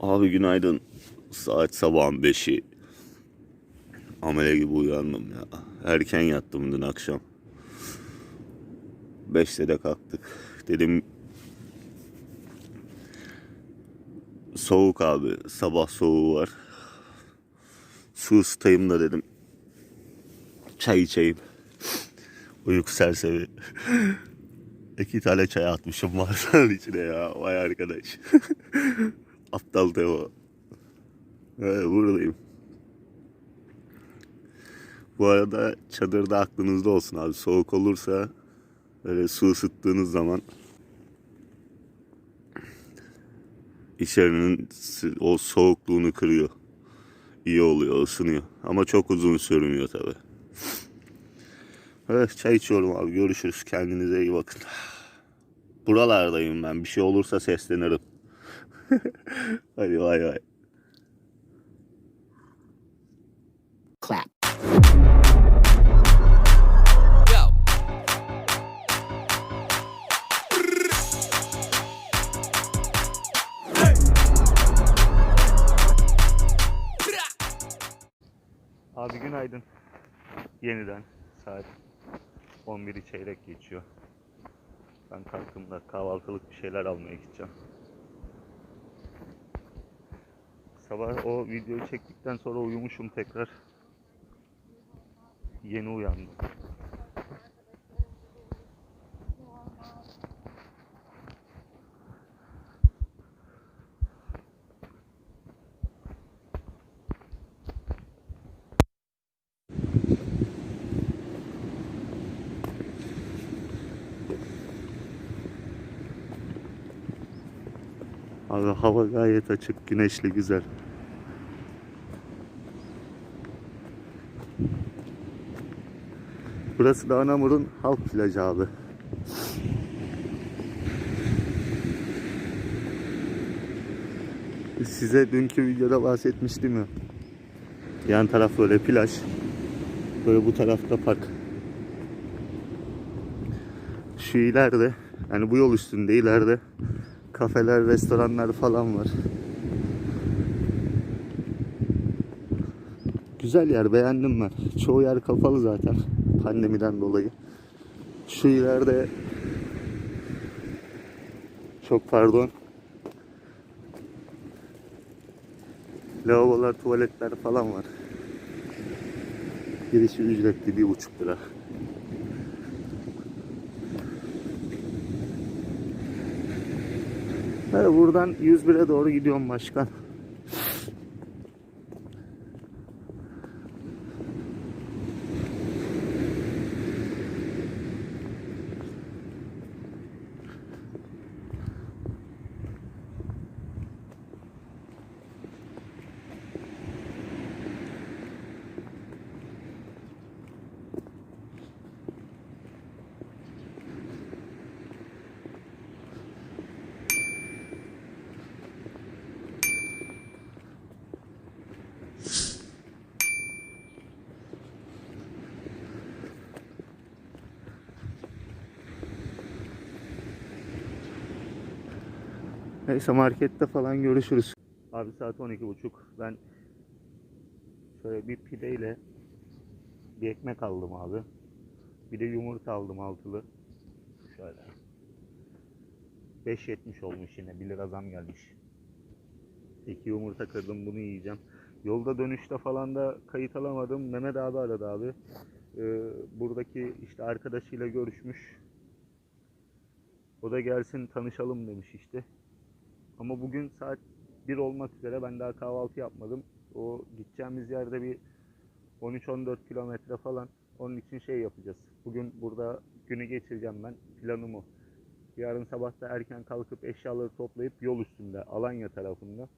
Abi günaydın. Saat sabahın 5'i. Amele gibi uyandım ya. Erken yattım dün akşam. 5'te de kalktık. Dedim soğuk abi. Sabah soğuğu var. Su ısıtayım da dedim. Çay içeyim. Uyku sersemi. İki tane çay atmışım varsanın içine ya. Vay arkadaş. Aptal Teo. Evet, buradayım. Bu arada çadırda aklınızda olsun abi. Soğuk olursa böyle su ısıttığınız zaman içerinin o soğukluğunu kırıyor. İyi oluyor, ısınıyor. Ama çok uzun sürmüyor tabi. Evet çay içiyorum abi. Görüşürüz. Kendinize iyi bakın. Buralardayım ben. Bir şey olursa seslenirim. Hadi vay vay. clap. Abi günaydın. Yeniden saat 11'i çeyrek geçiyor. Ben kalktığımda kahvaltılık bir şeyler almaya gideceğim. Sabah o videoyu çektikten sonra uyumuşum tekrar. Yeni uyandım. Abi hava gayet açık, güneşli, güzel. Burası da Anamur'un halk plajı abi. Size dünkü videoda bahsetmiştim ya. Yan taraf böyle plaj. Böyle bu tarafta park. Şu ileride, yani bu yol üstünde ileride kafeler, restoranlar falan var. Güzel yer, beğendim ben. Çoğu yer kapalı zaten pandemiden dolayı. Şu ileride çok pardon. Lavabolar, tuvaletler falan var. Girişi ücretli bir buçuk lira. Evet, buradan 101'e doğru gidiyorum başkan. Neyse markette falan görüşürüz. Abi saat 12.30. Ben şöyle bir pideyle bir ekmek aldım abi. Bir de yumurta aldım altılı. Şöyle. 5.70 olmuş yine. 1 lira zam gelmiş. İki yumurta kırdım bunu yiyeceğim. Yolda dönüşte falan da kayıt alamadım. Mehmet abi aradı abi. Ee, buradaki işte arkadaşıyla görüşmüş. O da gelsin tanışalım demiş işte. Ama bugün saat 1 olmak üzere ben daha kahvaltı yapmadım. O gideceğimiz yerde bir 13-14 kilometre falan. Onun için şey yapacağız. Bugün burada günü geçireceğim ben. Planım o. Yarın sabah da erken kalkıp eşyaları toplayıp yol üstünde Alanya tarafında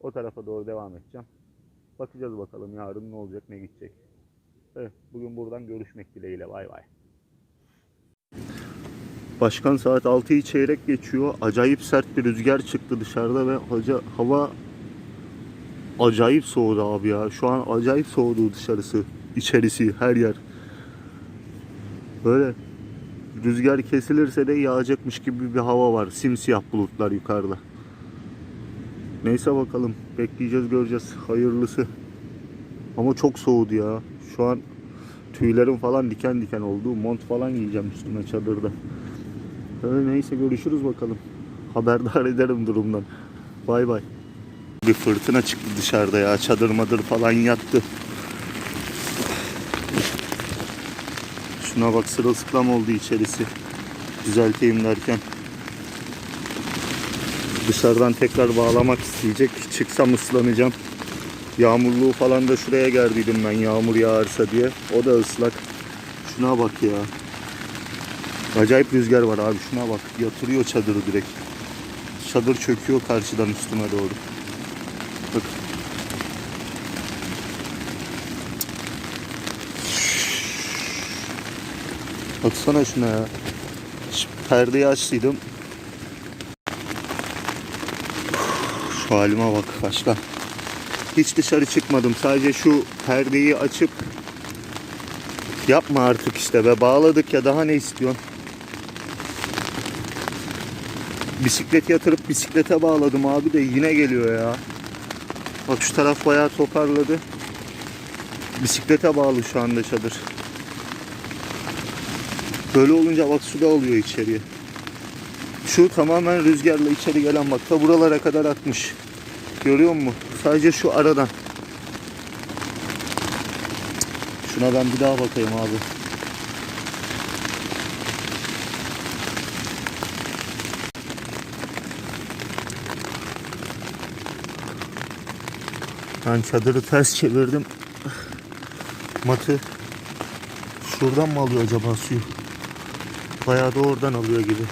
o tarafa doğru devam edeceğim. Bakacağız bakalım yarın ne olacak ne gidecek. Evet, bugün buradan görüşmek dileğiyle. Bay bay. Başkan saat 6'yı çeyrek geçiyor. Acayip sert bir rüzgar çıktı dışarıda ve hoca hava acayip soğudu abi ya. Şu an acayip soğudu dışarısı, içerisi, her yer. Böyle rüzgar kesilirse de yağacakmış gibi bir hava var. Simsiyah bulutlar yukarıda. Neyse bakalım. Bekleyeceğiz göreceğiz. Hayırlısı. Ama çok soğudu ya. Şu an tüylerim falan diken diken oldu. Mont falan giyeceğim üstüme çadırda. Öyle neyse görüşürüz bakalım. Haberdar ederim durumdan. Bay bay. Bir fırtına çıktı dışarıda ya. Çadır madır falan yattı. Şuna bak sırılsıklam oldu içerisi. Düzelteyim derken. Dışarıdan tekrar bağlamak isteyecek. Çıksam ıslanacağım. Yağmurluğu falan da şuraya gerdiydim ben yağmur yağarsa diye. O da ıslak. Şuna bak ya. Acayip rüzgar var abi şuna bak. Yatırıyor çadırı direkt. Çadır çöküyor karşıdan üstüme doğru. Bak. Baksana şuna ya. Perdeyi açtıydım. Şu halime bak başka. Hiç dışarı çıkmadım. Sadece şu perdeyi açıp yapma artık işte be. Bağladık ya daha ne istiyorsun? Bisiklet yatırıp bisiklete bağladım abi de yine geliyor ya. Bak şu taraf bayağı toparladı. Bisiklete bağlı şu anda çadır. Böyle olunca bak su da alıyor içeriye. Şu tamamen rüzgarla içeri gelen bak da buralara kadar akmış. Görüyor musun? Sadece şu aradan. Şuna ben bir daha bakayım abi. Ben çadırı ters çevirdim. Matı şuradan mı alıyor acaba suyu? Bayağı da oradan alıyor gibi.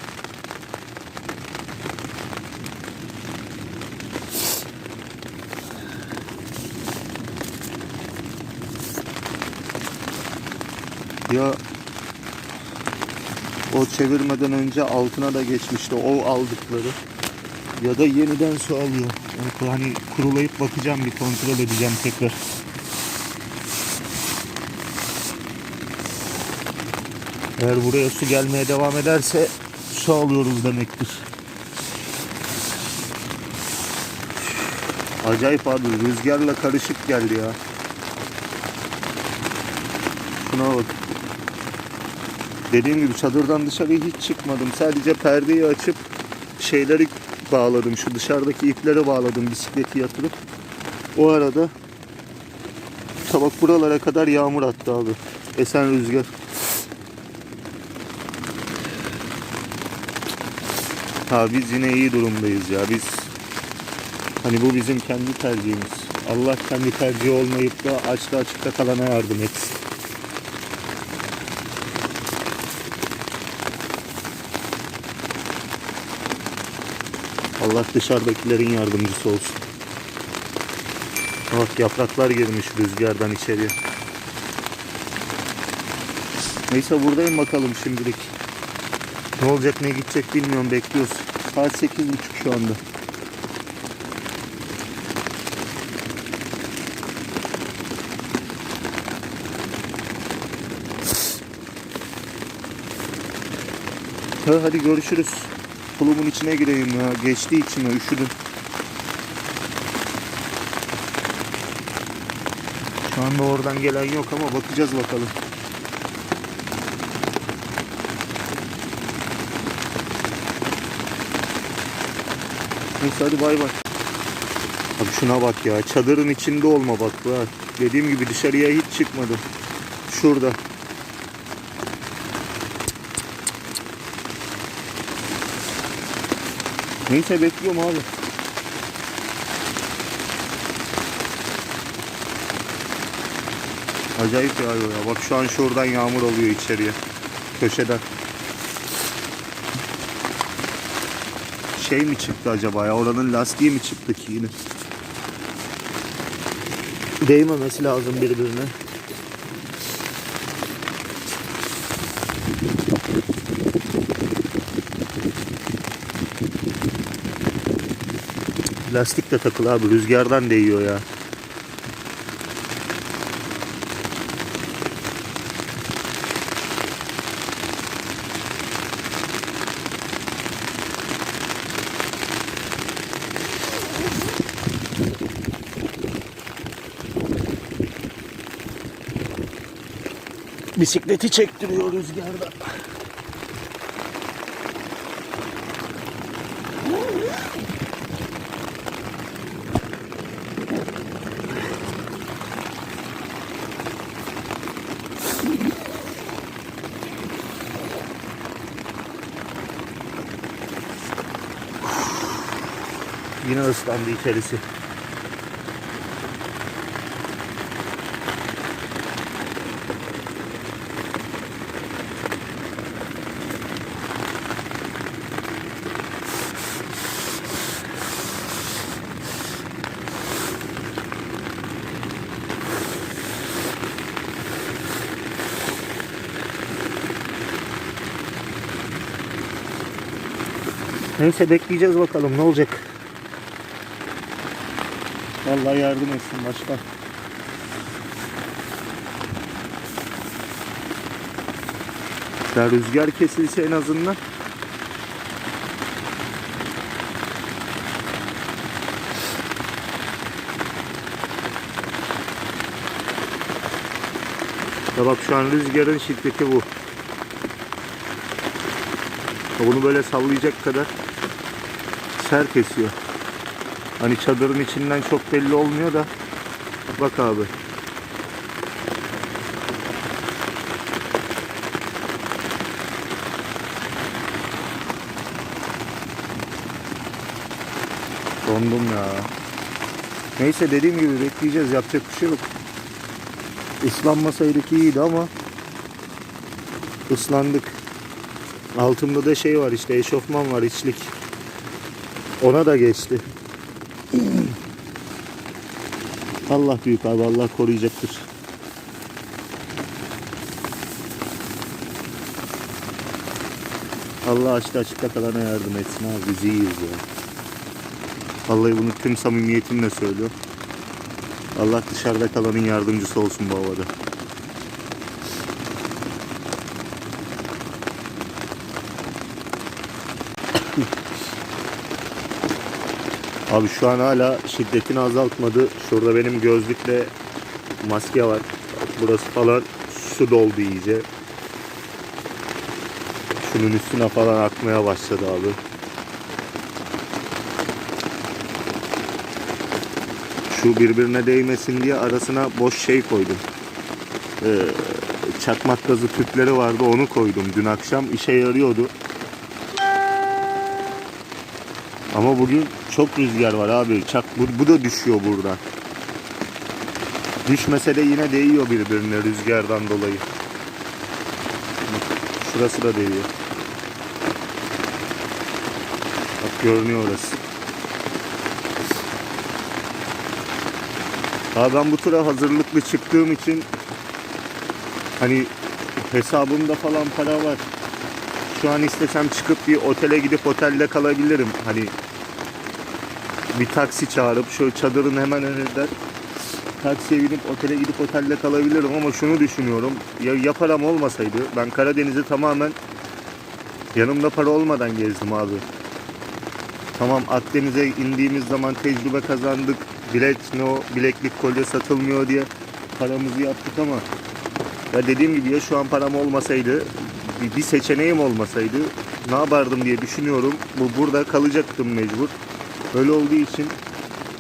Ya o çevirmeden önce altına da geçmişti o aldıkları. Ya da yeniden su alıyor. Yani hani kurulayıp bakacağım bir kontrol edeceğim tekrar. Eğer buraya su gelmeye devam ederse su alıyoruz demektir. Acayip abi rüzgarla karışık geldi ya. Şuna bak. Dediğim gibi çadırdan dışarıya hiç çıkmadım. Sadece perdeyi açıp şeyleri bağladım. Şu dışarıdaki ipleri bağladım bisikleti yatırıp. O arada tabak buralara kadar yağmur attı abi. Esen rüzgar. Ha biz yine iyi durumdayız ya. Biz hani bu bizim kendi tercihimiz. Allah kendi tercihi olmayıp da açta açıkta kalana yardım etsin. Allah dışarıdakilerin yardımcısı olsun. Bak yapraklar girmiş rüzgardan içeriye. Neyse buradayım bakalım şimdilik. Ne olacak ne gidecek bilmiyorum bekliyoruz. Saat 8.30 şu anda. Ha, hadi görüşürüz. Tulumun içine gireyim ya. Geçti içime üşüdüm. Şu anda oradan gelen yok ama bakacağız bakalım. Neyse hadi bay bay. Abi şuna bak ya. Çadırın içinde olma bak. Dediğim gibi dışarıya hiç çıkmadım. Şurada. Neyse bekliyorum abi. Acayip yağıyor ya. Bak şu an şuradan yağmur alıyor içeriye. Köşeden. Şey mi çıktı acaba ya? Oranın lastiği mi çıktı ki yine? Değmemesi lazım birbirine. Lastik de takılı abi. Rüzgardan değiyor ya. Bisikleti çektiriyor rüzgarda. Yine ıslandı içerisi. Neyse bekleyeceğiz bakalım ne olacak. Vallahi yardım etsin başkan. Ya rüzgar kesilse en azından. Ya bak şu an rüzgarın şiddeti bu. Bunu böyle sallayacak kadar sert kesiyor. Hani çadırın içinden çok belli olmuyor da bak abi. Dondum ya. Neyse dediğim gibi bekleyeceğiz. Yapacak bir şey yok. Islanmasaydık iyiydi ama ıslandık. Altımda da şey var işte eşofman var içlik. Ona da geçti. Allah büyük abi Allah koruyacaktır. Allah açta açıkta kalana yardım etsin abi biz iyiyiz ya. Vallahi bunu tüm samimiyetimle söylüyor. Allah dışarıda kalanın yardımcısı olsun bu havada. Abi şu an hala şiddetini azaltmadı. Şurada benim gözlükle maske var. Burası falan su doldu iyice. Şunun üstüne falan akmaya başladı abi. Şu birbirine değmesin diye arasına boş şey koydum. Ee, çakmak gazı tüpleri vardı onu koydum dün akşam işe yarıyordu. Ama bugün çok rüzgar var abi. Çak bu, bu da düşüyor burada. Düşmese de yine değiyor birbirine rüzgardan dolayı. Şurası da değiyor. Bak görünüyor orası. Abi ben bu tura hazırlıklı çıktığım için hani hesabımda falan para var. Şu an istesem çıkıp bir otele gidip otelde kalabilirim. Hani bir taksi çağırıp şu çadırın hemen önünden taksiye binip otele gidip otelde kalabilirim ama şunu düşünüyorum. Ya, ya param olmasaydı ben Karadeniz'i tamamen yanımda para olmadan gezdim abi. Tamam Akdeniz'e indiğimiz zaman tecrübe kazandık. Bilet no, bileklik kolye satılmıyor diye paramızı yaptık ama ya dediğim gibi ya şu an param olmasaydı bir, seçeneğim olmasaydı ne yapardım diye düşünüyorum. Bu burada kalacaktım mecbur. Öyle olduğu için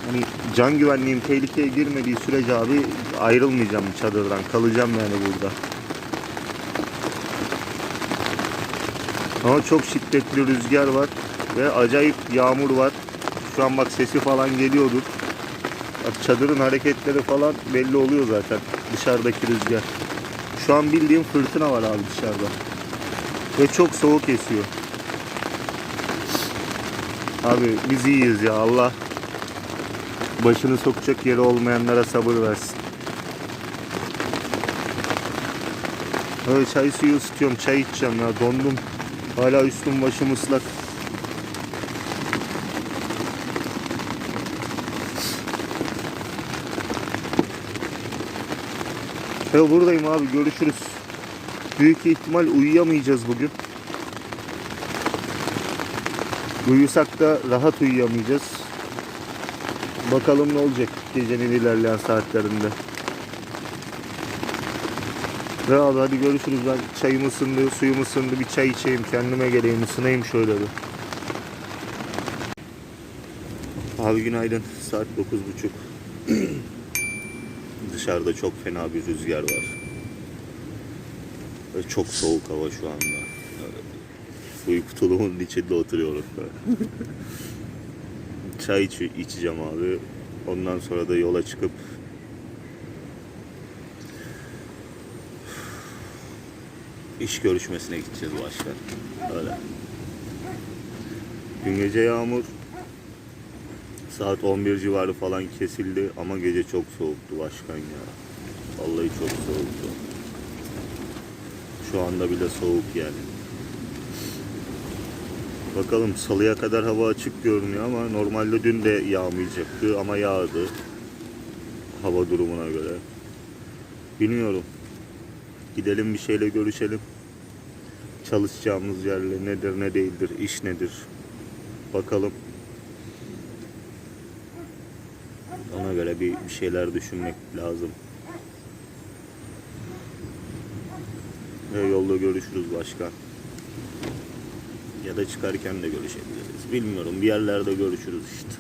hani can güvenliğim tehlikeye girmediği sürece abi ayrılmayacağım çadırdan. Kalacağım yani burada. Ama çok şiddetli rüzgar var ve acayip yağmur var. Şu an bak sesi falan geliyordur. Bak çadırın hareketleri falan belli oluyor zaten dışarıdaki rüzgar. Şu an bildiğim fırtına var abi dışarıda. Ve çok soğuk esiyor. Abi biz iyiyiz ya Allah başını sokacak yeri olmayanlara sabır versin. Öyle çay suyu ısıtıyorum, çay içeceğim ya dondum. Hala üstüm başım ıslak. Ya buradayım abi görüşürüz. Büyük ihtimal uyuyamayacağız bugün. Uyusak da rahat uyuyamayacağız. Bakalım ne olacak gecenin ilerleyen saatlerinde. Ve abi hadi görüşürüz. Ben çayım ısındı, suyum ısındı. Bir çay içeyim, kendime geleyim, ısınayım şöyle bir. Abi günaydın. Saat 9.30. Dışarıda çok fena bir rüzgar var. Çok soğuk hava şu anda. Uyku tulumunun içinde oturuyorum. Çay iç içeceğim abi. Ondan sonra da yola çıkıp iş görüşmesine gideceğiz başkan. Öyle. Dün gece yağmur saat 11 civarı falan kesildi ama gece çok soğuktu başkan ya. Vallahi çok soğuktu. Şu anda bile soğuk yani. Bakalım salıya kadar hava açık görünüyor ama normalde dün de yağmayacaktı ama yağdı. Hava durumuna göre. Bilmiyorum. Gidelim bir şeyle görüşelim. Çalışacağımız yerle nedir ne değildir, iş nedir. Bakalım. Ona göre bir, bir şeyler düşünmek lazım. Yolda görüşürüz başkan. Ya da çıkarken de görüşebiliriz. Bilmiyorum bir yerlerde görüşürüz işte.